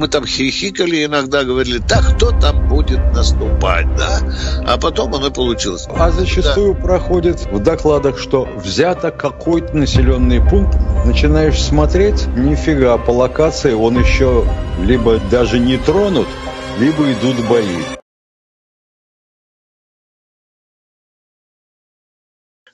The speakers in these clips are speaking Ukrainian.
Мы там хихикали, иногда говорили, да кто там будет наступать, да? А потом оно получилось. А зачастую проходит в докладах, что взято какой-то населенный пункт, начинаешь смотреть, нифига, по локации он еще либо даже не тронут, либо идут бои.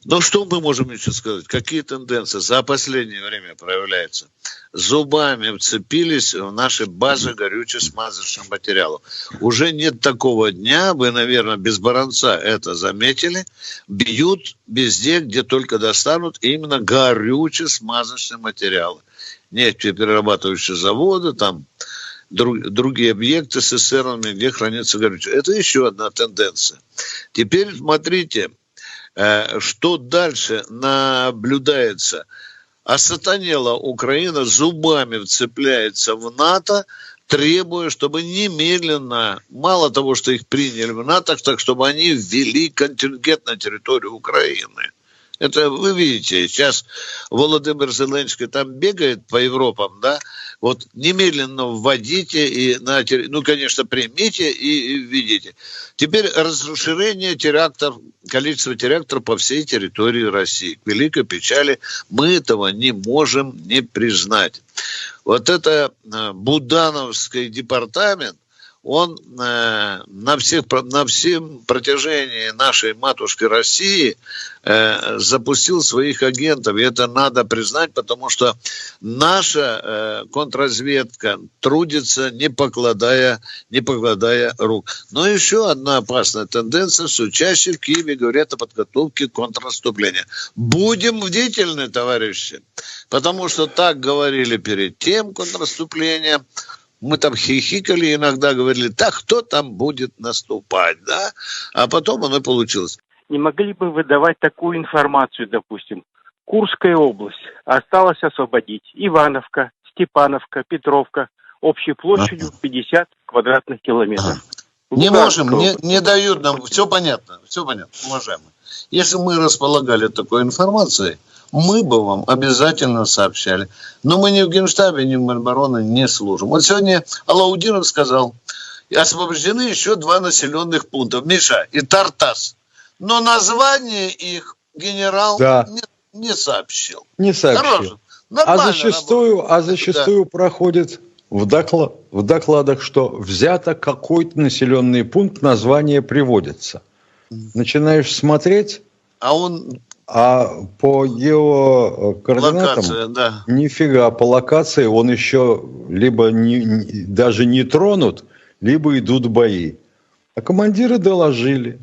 Ну, что мы можем еще сказать? Какие тенденции за последнее время проявляются? Зубами вцепились в наши базы горюче-смазочных материалов. Уже нет такого дня, вы, наверное, без баранца это заметили, бьют везде, где только достанут именно горюче-смазочные материалы. Нефтеперерабатывающие заводы, там друг, другие объекты с СССРами, где хранится горючее. Это еще одна тенденция. Теперь смотрите, что дальше наблюдается? Осатанела Украина зубами вцепляется в НАТО, требуя, чтобы немедленно, мало того, что их приняли в НАТО, так чтобы они ввели контингент на территорию Украины. Это вы видите, сейчас Володимир Зеленский там бегает по Европам, да, вот немедленно вводите и, на, ну, конечно, примите и, и введите. Теперь расширение терактов, количество терактов по всей территории России. К великой печали мы этого не можем не признать. Вот это э, Будановский департамент, он э, на, всех, на всем протяжении нашей матушки России э, запустил своих агентов. И это надо признать, потому что наша э, контрразведка трудится, не покладая, не покладая рук. Но еще одна опасная тенденция, что чаще в Киеве говорят о подготовке контрнаступления. Будем бдительны, товарищи, потому что так говорили перед тем контрнаступлением, мы там хихикали, иногда говорили, да кто там будет наступать, да? А потом оно получилось. Не могли бы вы давать такую информацию, допустим, Курская область осталось освободить Ивановка, Степановка, Петровка общей площадью 50 квадратных километров. Не можем, не, не дают нам, все понятно, все понятно, уважаемые. Если мы располагали такой информацией, мы бы вам обязательно сообщали. Но мы ни в Генштабе, ни в Минобороны не служим. Вот сегодня Алаудинов сказал, освобождены еще два населенных пункта, Миша и Тартас. Но название их генерал да. не, не сообщил. Не сообщил. а зачастую, а зачастую да. проходит в, доклад, в докладах, что взято какой-то населенный пункт, название приводится. Начинаешь смотреть, а он а по геокоординатам Локация, да. нифига, по локации он еще либо не, даже не тронут, либо идут бои. А командиры доложили.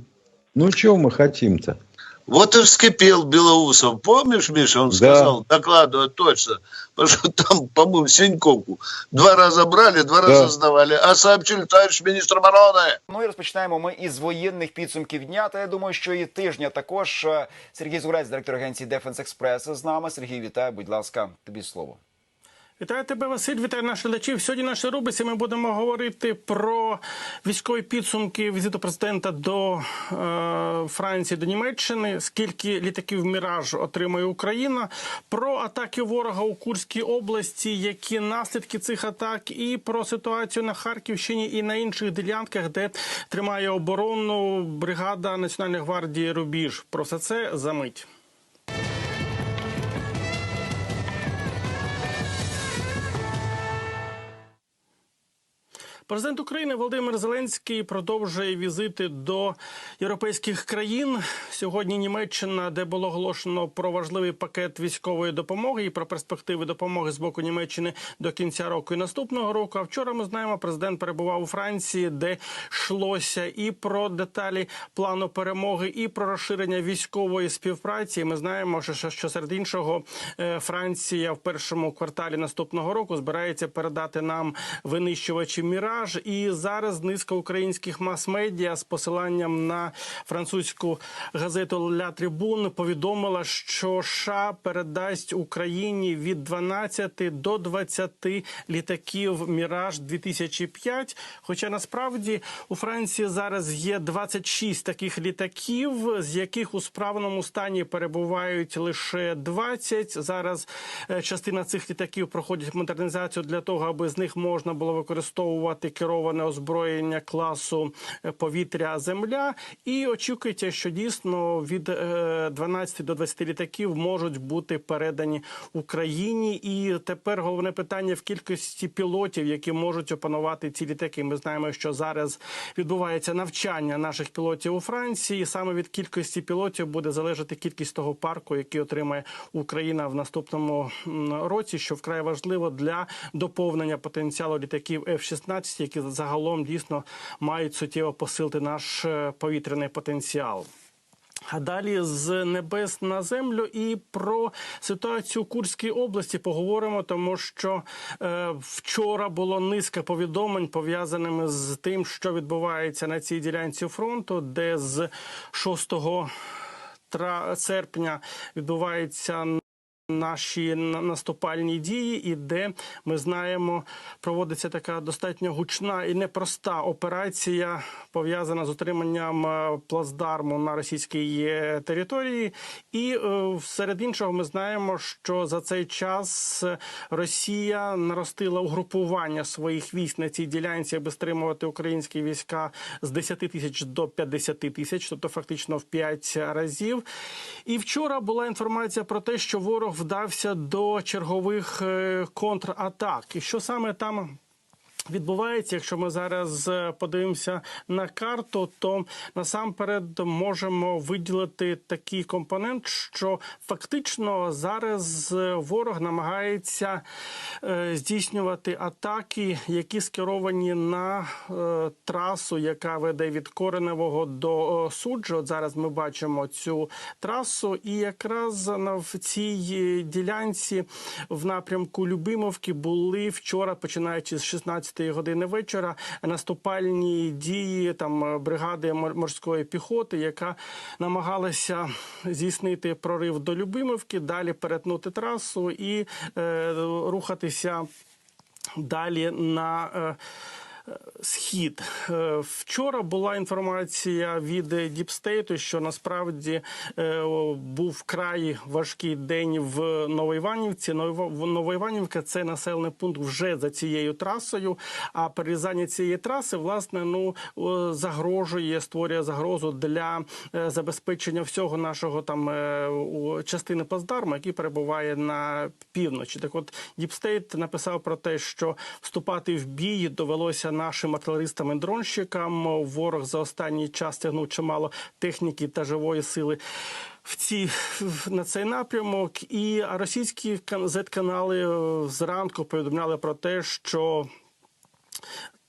Ну, чего мы хотим-то? Вот и вскипел Белоусов. Помнишь, Миша, он сказал, да. докладывать точно. Потому что там, по-моему, Синьковку два рази брали, два да. рази здавали, а сообщили товарищ міністр оборони. Ну і розпочинаємо ми із воєнних підсумків дня. Та я думаю, що і тижня також Сергій Зурець, директор агенції Defense Express, з нами. Сергій, вітаю, будь ласка, тобі слово. Вітаю тебе, Василь, вітаю наших глядачів. Сьогодні в нашій рубриці ми будемо говорити про військові підсумки візиту президента до е, Франції до Німеччини. Скільки літаків Міраж отримає Україна, про атаки ворога у Курській області, які наслідки цих атак, і про ситуацію на Харківщині і на інших ділянках, де тримає оборону бригада Національної гвардії Рубіж. Про все це за мить. Президент України Володимир Зеленський продовжує візити до європейських країн. Сьогодні Німеччина, де було оголошено про важливий пакет військової допомоги і про перспективи допомоги з боку Німеччини до кінця року і наступного року. А вчора ми знаємо, президент перебував у Франції, де йшлося і про деталі плану перемоги, і про розширення військової співпраці. Ми знаємо, що, серед іншого Франція в першому кварталі наступного року збирається передати нам винищувачі Міра. Міраж. І зараз низка українських мас-медіа з посиланням на французьку газету Ля Трибун повідомила, що США передасть Україні від 12 до 20 літаків Міраж 2005 Хоча насправді у Франції зараз є 26 таких літаків, з яких у справному стані перебувають лише 20. Зараз е, частина цих літаків проходять модернізацію для того, аби з них можна було використовувати кероване озброєння класу е, повітря земля. І очікується, що дійсно від е, 12 до 20 літаків можуть бути передані Україні. І тепер головне питання в кількості пілотів, які можуть опанувати ці літаки. Ми знаємо, що зараз відбувається навчання наших пілотів у Франції. І саме від кількості пілотів буде залежати кількість того парку, який отримає Україна в наступному році, що вкрай важливо для доповнення потенціалу літаків F-16, які загалом дійсно мають суттєво посилити наш е, повітряний потенціал. А далі з небес на землю і про ситуацію у Курській області поговоримо, тому що е, вчора було низка повідомлень пов'язаними з тим, що відбувається на цій ділянці фронту, де з 6 тра- серпня відбувається наші наступальні дії, і де ми знаємо, проводиться така достатньо гучна і непроста операція, пов'язана з отриманням е, плацдарму на російській е, території. І е, серед іншого, ми знаємо, що за цей час Росія наростила угрупування своїх військ на цій ділянці, аби стримувати українські війська з 10 тисяч до 50 тисяч, тобто фактично в 5 разів. І вчора була інформація про те, що ворог вдався до чергових е, контратак. І що саме там відбувається, якщо ми зараз е, подивимося на карту, то насамперед можемо виділити такий компонент, що фактично зараз е, ворог намагається е, здійснювати атаки, які скеровані на трасу, яка веде від Кореневого до суджу. От зараз ми бачимо цю трасу, і якраз в цій ділянці в напрямку Любимовки були вчора, починаючи з 16 години вечора, наступальні дії там е, бригади мор- морської піхоти, яка намагалася здійснити прорив до Любимовки, далі перетнути трасу і е, рухатися далі на. е, Схід Е, вчора була інформація від Діпстейту, що насправді е, був вкрай важкий день в Новоіванівці. Ново- Новоіванівка це населений пункт вже за цією трасою. А перерізання цієї траси власне ну загрожує, створює загрозу для е, забезпечення всього нашого там частини плацдарму, який перебуває на півночі. Так, от Діпстейт написав про те, що вступати в бій довелося нашим артилеристам і дронщикам. Ворог за останній час тягнув чимало техніки та живої сили. В ці на цей напрямок, і російські кан- зет-канали е, зранку повідомляли про те, що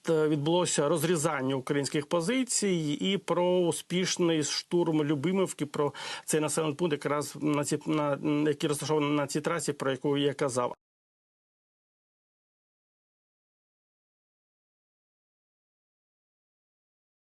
відбулося розрізання українських позицій і про успішний штурм Любимівки, про цей населений пункт, якраз на ці на який розташований на цій трасі, про яку я казав.